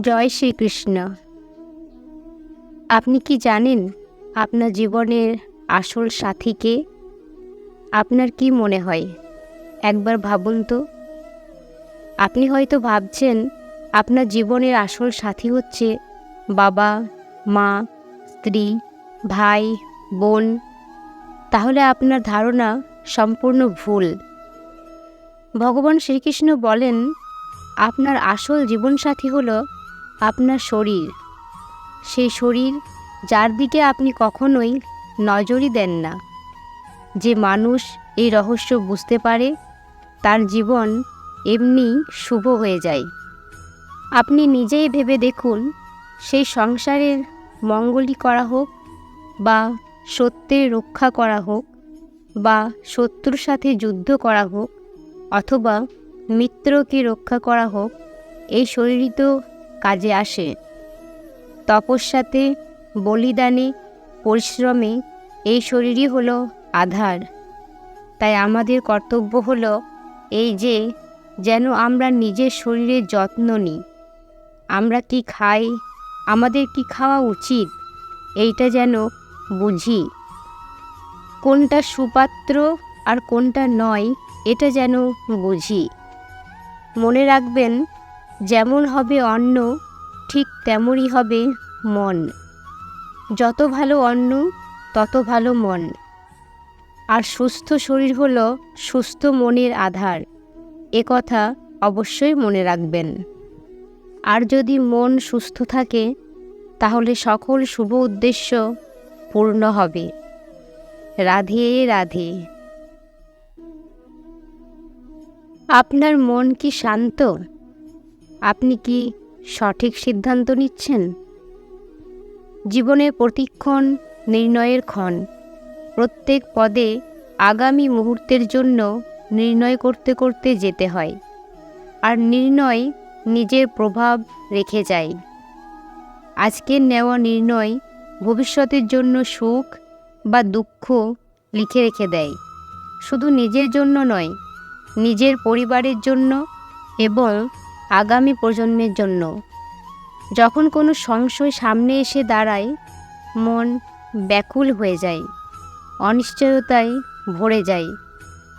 জয় শ্রীকৃষ্ণ। আপনি কি জানেন আপনার জীবনের আসল সাথীকে আপনার কি মনে হয়? একবার ভাবুন তো। আপনি হয়তো ভাবছেন আপনার জীবনের আসল সাথী হচ্ছে বাবা, মা, স্ত্রী, ভাই, বোন। তাহলে আপনার ধারণা সম্পূর্ণ ভুল। ভগবান শ্রীকৃষ্ণ বলেন, আপনার আসল জীবনসাথী হলো আপনার শরীর। সেই শরীর যার দিকে আপনি কখনোই নজরই দেন না। যে মানুষ এই রহস্য বুঝতে পারে, তার জীবন এমনি শুভ হয়ে যায়। আপনি নিজেই ভেবে দেখুন, সেই সংসারের মঙ্গলই করা হোক বা সত্যের রক্ষা করা হোক বা শত্রুর সাথে যুদ্ধ করা হোক অথবা মিত্রকে রক্ষা করা হোক, এই শরীরই তো কাজে আসে। তপস্যাতে, বলিদানে, পরিশ্রমে এই শরীরই হলো আধার। তাই আমাদের কর্তব্য হলো এই যে, যেন আমরা নিজের শরীরের যত্ন নিই। আমরা কি খাই? আমাদের কি খাওয়া উচিত? এইটা যেন বুঝি। কোনটা সুপাত্র আর কোনটা নয়, এটা যেন বুঝি। মনে রাখবেন যেমন হবে অন্ন, ঠিক তেমনই হবে মন। যত ভালো অন্ন, তত ভালো মন। আর সুস্থ শরীর হল সুস্থ মনের আধার। এ কথা অবশ্যই মনে রাখবেন। আর যদি মন সুস্থ থাকে, তাহলে সকল শুভ উদ্দেশ্য পূর্ণ হবে। রাধে রাধে। আপনার মন কি শান্ত? আপনি কি সঠিক সিদ্ধান্ত নিচ্ছেন? জীবনের প্রতিক্ষণ, নির্ণয়ের ক্ষণ। প্রত্যেক পদে আগামী মুহূর্তের জন্য নির্ণয় করতে করতে যেতে হয়। আর নির্ণয় নিজের প্রভাব রেখে যায়। আজকের নেওয়া নির্ণয় ভবিষ্যতের জন্য সুখ বা দুঃখ লিখে রেখে দেয়। শুধু নিজের জন্য নয়, নিজের পরিবারের জন্য এবং আগামী প্রজন্মের জন্য। যখন কোনো সংশয় সামনে এসে দাঁড়ায়, মন ব্যাকুল হয়ে যায়, অনিশ্চয়তায় ভরে যায়।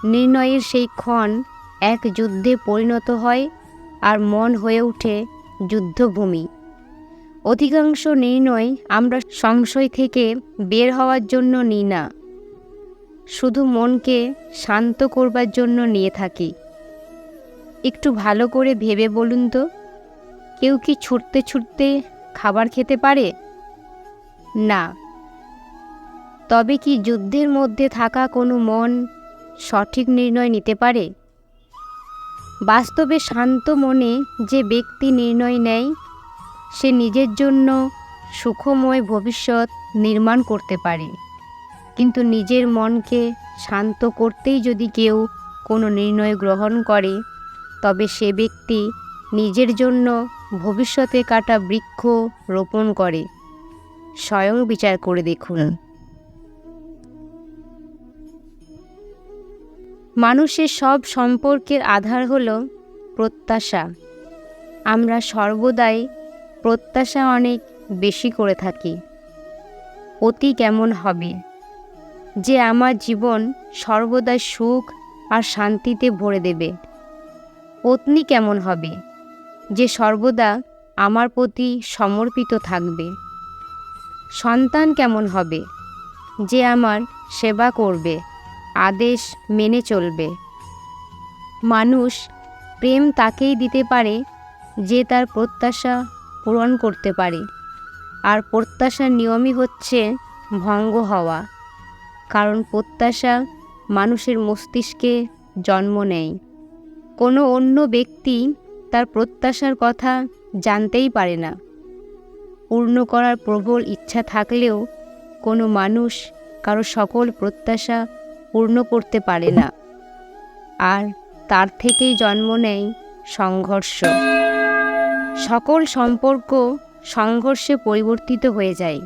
নির্ণয়ের সেই ক্ষণ এক যুদ্ধে পরিণত হয় আর মন হয়ে ওঠে যুদ্ধভূমি। অধিকাংশ নির্ণয় আমরা সংশয় থেকে বের হওয়ার জন্য নিই না। শুধু মনকে শান্ত করবার জন্য নিয়ে থাকি। একটু ভালো করে ভেবে বলুন তো। কেউ কি ছুটতে ছুটতে খাবার খেতে পারে? না। তবে কি যুদ্ধের মধ্যে থাকা কোনো মন সঠিক নির্ণয় নিতে পারে? বাস্তবে শান্ত মনে যে ব্যক্তি নির্ণয় নেয়, সে নিজের জন্য সুখময় ভবিষ্যৎ নির্মাণ করতে পারে। কিন্তু নিজের মনকে শান্ত করতেই যদি কেউ কোনো নির্ণয় গ্রহণ করে তবে সে ব্যক্তি নিজের জন্য ভবিষ্যতে কাটা বৃক্ষ রোপণ করে। স্বয়ং বিচার করে দেখুন। মানুষের সব সম্পর্কের আধার হল প্রত্যাশা। আমরা সর্বদাই প্রত্যাশা অনেক বেশি করে থাকি। অতি কেমন হবে যে আমার জীবন সর্বদা সুখ আর শান্তিতে ভরে দেবে। পত্নী কেমন হবে? যে সর্বদা আমার প্রতি সমর্পিত থাকবে। সন্তান কেমন হবে? যে আমার সেবা করবে, আদেশ মেনে চলবে। মানুষ প্রেম তাকেই দিতে পারে, যে তার প্রত্যাশা পূরণ করতে পারে। আর প্রত্যাশার নিয়মই হচ্ছে ভঙ্গ হওয়া। কারণ প্রত্যাশা মানুষের মস্তিষ্কে জন্ম নেয়। কোনো অন্য ব্যক্তি তার প্রত্যাশার কথা জানতেই পারে না। পূর্ণ করার প্রবল ইচ্ছা থাকলেও কোনো মানুষ কারও সকল প্রত্যাশা পূর্ণ করতে পারে না। আর তার থেকেই জন্ম নেয় সংঘর্ষ। সকল সম্পর্ক সংঘর্ষে পরিবর্তিত হয়ে যায়।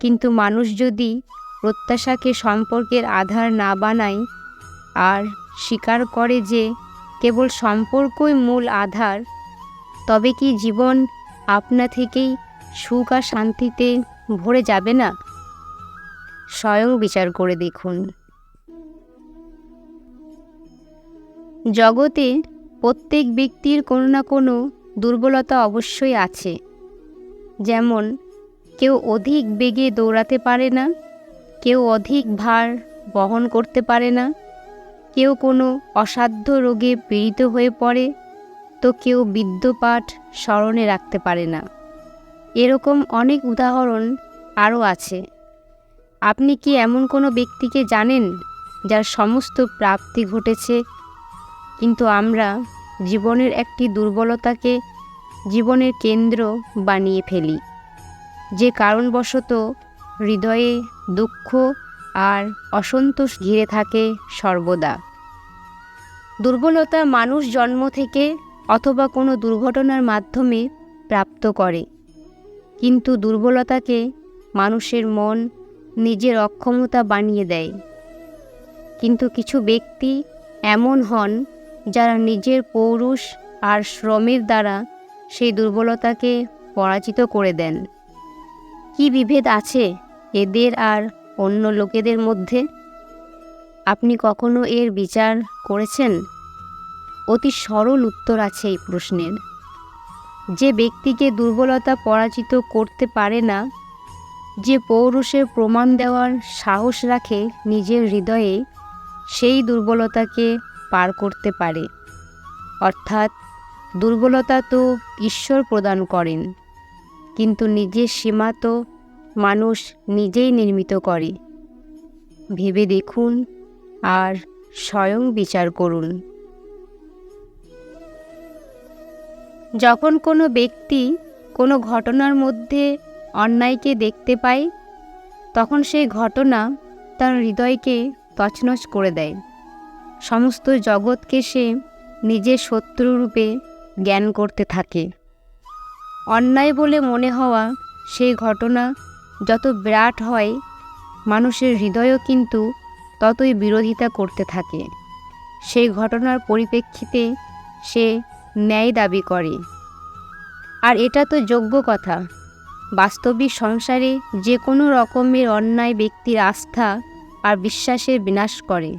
কিন্তু মানুষ যদি প্রত্যাশাকে সম্পর্কের আধার না বানায়, আর স্বীকার করে যে কেবল সম্পর্কই মূল আধার। তবে কি জীবন আপনা থেকেই সুখ আর শান্তিতে ভরে যাবে না? স্বয়ং বিচার করে দেখুন। জগতে প্রত্যেক ব্যক্তির কোনো না কোনো দুর্বলতা অবশ্যই আছে। যেমন, কেউ অধিক বেগে দৌড়াতে পারে না, কেউ অধিক ভার বহন করতে পারে না কেউ কোনো অসাধ্য রোগে পীড়িত হয়ে পড়ে, তো কেউ বিদ্যপাঠ স্মরণে রাখতে পারে না। এরকম অনেক উদাহরণ আরও আছে। আপনি কি এমন কোনো ব্যক্তিকে জানেন যার সমস্ত প্রাপ্তি ঘটেছে? কিন্তু আমরা জীবনের একটি দুর্বলতাকে জীবনের কেন্দ্র বানিয়ে ফেলি। যে কারণবশত হৃদয়ে দুঃখ আর অসন্তোষ ঘিরে থাকে সর্বদা। দুর্বলতা মানুষ জন্ম থেকে অথবা কোনো দুর্ঘটনার মাধ্যমে প্রাপ্ত করে। কিন্তু দুর্বলতাকে মানুষের মন, নিজের অক্ষমতা বানিয়ে দেয়। কিন্তু কিছু ব্যক্তি এমন হন যারা নিজের পৌরুষ আর শ্রমের দ্বারা সেই দুর্বলতাকে পরাজিত করে দেন। কি বিভেদ আছে এদের আর অন্য লোকেদের মধ্যে? আপনি কখনো এর বিচার করেছেন? অতি সরল উত্তর আছে এই প্রশ্নের। যে ব্যক্তিকে দুর্বলতা পরাজিত করতে পারে না, যে পৌরুষের প্রমাণ দেওয়ার সাহস রাখে নিজের হৃদয়ে, সেই দুর্বলতাকে পার করতে পারে। অর্থাৎ, দুর্বলতা তো ঈশ্বর প্রদান করেন, কিন্তু নিজের সীমা তো মানুষ নিজেই নির্মিত করে। ভেবে দেখুন আর স্বয়ং বিচার করুন। যখন কোনো ব্যক্তি কোনো ঘটনার মধ্যে অন্যায়কে দেখতে পায়, তখন সেই ঘটনা তার হৃদয়কে তছনছ করে দেয়। সমস্ত জগৎকে সে নিজের শত্রুরূপে জ্ঞান করতে থাকে। অন্যায় বলে মনে হওয়া সেই ঘটনা যত বিরাট হয়, মানুষের হৃদয়ও কিন্তু ততই বিরোধিতা করতে থাকে। সেই ঘটনার পরিপ্রেক্ষিতে সে ন্যায় দাবি করে। আর এটা তো যোগ্য কথা। বাস্তবিক সংসারে যে কোনো রকমের অন্যায় ব্যক্তির আস্থা আর বিশ্বাসের বিনাশ করে।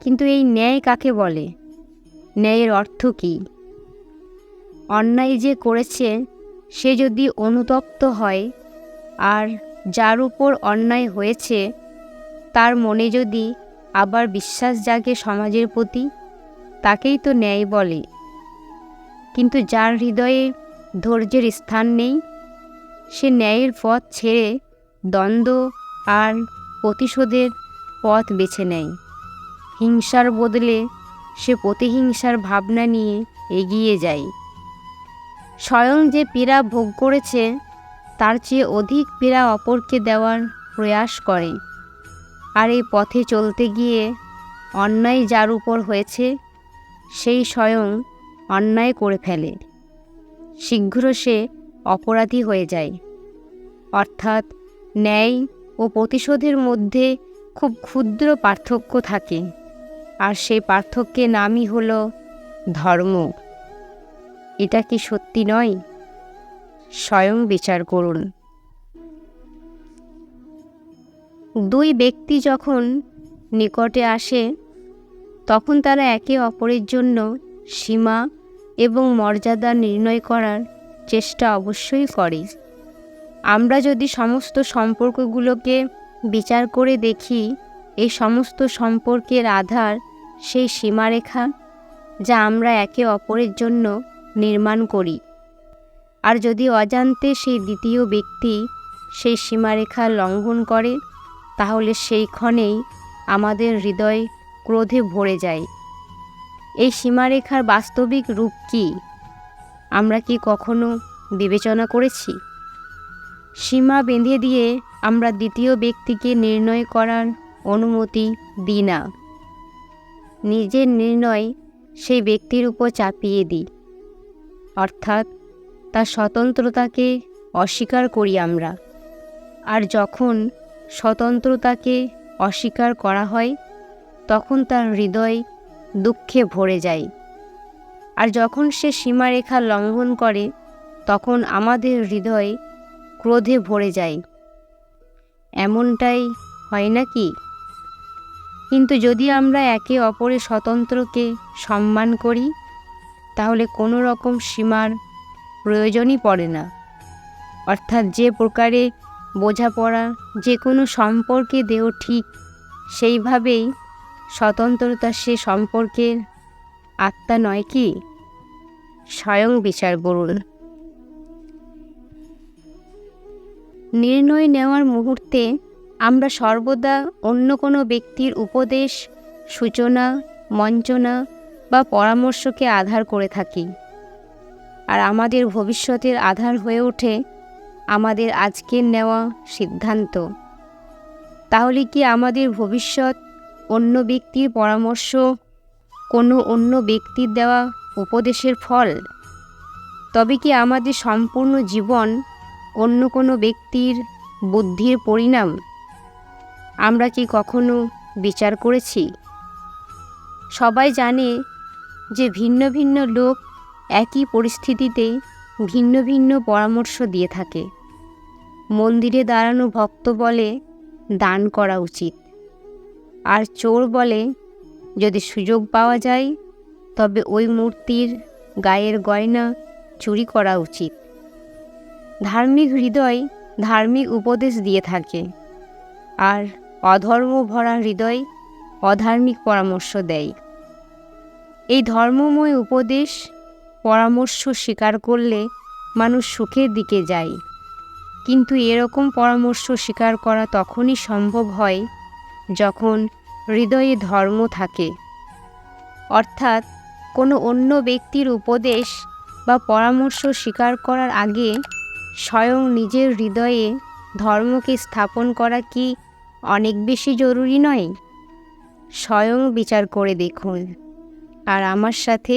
কিন্তু এই ন্যায় কাকে বলে? ন্যায়ের অর্থ কী? অন্যায় যে করেছে, সে যদি অনুতপ্ত হয়, আর যার উপর অন্যায় হয়েছে, তার মনে যদি আবার বিশ্বাস জাগে সমাজের প্রতি, তাকেই তো ন্যায় বলে। কিন্তু যার হৃদয়ে ধৈর্যের স্থান নেই, সে ন্যায়ের পথ ছেড়ে দ্বন্দ্ব আর প্রতিশোধের পথ বেছে নেয়। হিংসার বদলে সে প্রতিহিংসার ভাবনা নিয়ে এগিয়ে যায়। স্বয়ং যে পীড়া ভোগ করেছে তার চেয়ে অধিক পীড়া অপরকে দেওয়ার প্রয়াস করে। আর এই পথে চলতে গিয়ে অন্যায় যার উপর হয়েছে, সেই স্বয়ং অন্যায় করে ফেলে। শীঘ্র সে অপরাধী হয়ে যায়। অর্থাৎ ন্যায় ও প্রতিশোধের মধ্যে খুব ক্ষুদ্র পার্থক্য থাকে। আর সেই পার্থক্যের নামই হল ধর্ম। এটা কি সত্যি নয়? স্বয়ং বিচার করুন। দুই ব্যক্তি যখন নিকটে আসে, তখন তারা একে অপরের জন্য সীমা এবং মর্যাদা নির্ণয় করার চেষ্টা অবশ্যই করে। আমরা যদি সমস্ত সম্পর্কগুলোকে বিচার করে দেখি, এই সমস্ত সম্পর্কের আধার সেই সীমারেখা যা আমরা একে অপরের জন্য নির্মাণ করি। আর যদি অজান্তে সেই দ্বিতীয় ব্যক্তি সেই সীমারেখা লঙ্ঘন করে, তাহলে সেই ক্ষণেই আমাদের হৃদয় ক্রোধে ভরে যায়। এই সীমারেখার বাস্তবিক রূপ কি? আমরা কি কখনো বিবেচনা করেছি? সীমা বেঁধে দিয়ে আমরা দ্বিতীয় ব্যক্তিকে নির্ণয় করার অনুমতি দিই না। নিজের নির্ণয় সেই ব্যক্তির উপর চাপিয়ে দিই। অর্থাৎ তার স্বতন্ত্রতাকে অস্বীকার করি আমরা। আর যখন স্বতন্ত্রতাকে অস্বীকার করা হয়, তখন তার হৃদয় দুঃখে ভরে যায়। আর যখন সে সীমারেখা লঙ্ঘন করে, তখন আমাদের হৃদয় ক্রোধে ভরে যায়। এমনটাই হয় নাকি? কিন্তু যদি আমরা একে অপরের স্বতন্ত্রকে সম্মান করি, তাহলে কোনো রকম সীমার প্রয়োজনই পড়ে না। অর্থাৎ যে প্রকারে বোঝাপড়া যে কোনো সম্পর্কে দেহ ঠিক, সেইভাবেই স্বতন্ত্রতা সে সম্পর্কের আত্মা নয় কি? স্বয়ং বিচার করুন। নির্ণয় নেওয়ার মুহূর্তে আমরা সর্বদা অন্য কোনো ব্যক্তির উপদেশ, সূচনা, মঞ্চনা বা পরামর্শকে আধার করে থাকি। আর আমাদের ভবিষ্যতের আধার হয়ে ওঠে আমাদের আজকের নেওয়া সিদ্ধান্ত। তাহলে কি আমাদের ভবিষ্যৎ অন্য ব্যক্তির পরামর্শ, কোনো অন্য ব্যক্তির দেওয়া উপদেশের ফল? তবে কি আমাদের সম্পূর্ণ জীবন অন্য কোনো ব্যক্তির বুদ্ধির পরিণাম? আমরা কি কখনো বিচার করেছি? সবাই জানে যে ভিন্ন ভিন্ন লোক একই পরিস্থিতিতে ভিন্ন ভিন্ন পরামর্শ দিয়ে থাকে। মন্দিরে দাঁড়ানো ভক্ত বলে, দান করা উচিত। আর চোর বলে, যদি সুযোগ পাওয়া যায়, তবে ওই মূর্তির গায়ের গয়না চুরি করা উচিত। ধার্মিক হৃদয় ধার্মিক উপদেশ দিয়ে থাকে, আর অধর্ম ভরা হৃদয় অধার্মিক পরামর্শ দেয়। এই ধর্মময় উপদেশ পরামর্শ স্বীকার করলে মানুষ সুখের দিকে যায়। কিন্তু এরকম পরামর্শ স্বীকার করা তখনই সম্ভব হয় যখন হৃদয়ে ধর্ম থাকে। অর্থাৎ কোনো অন্য ব্যক্তির উপদেশ বা পরামর্শ স্বীকার করার আগে স্বয়ং নিজের হৃদয়ে ধর্মকে স্থাপন করা কি অনেক বেশি জরুরি নয়? স্বয়ং বিচার করে দেখুন। আর আমার সাথে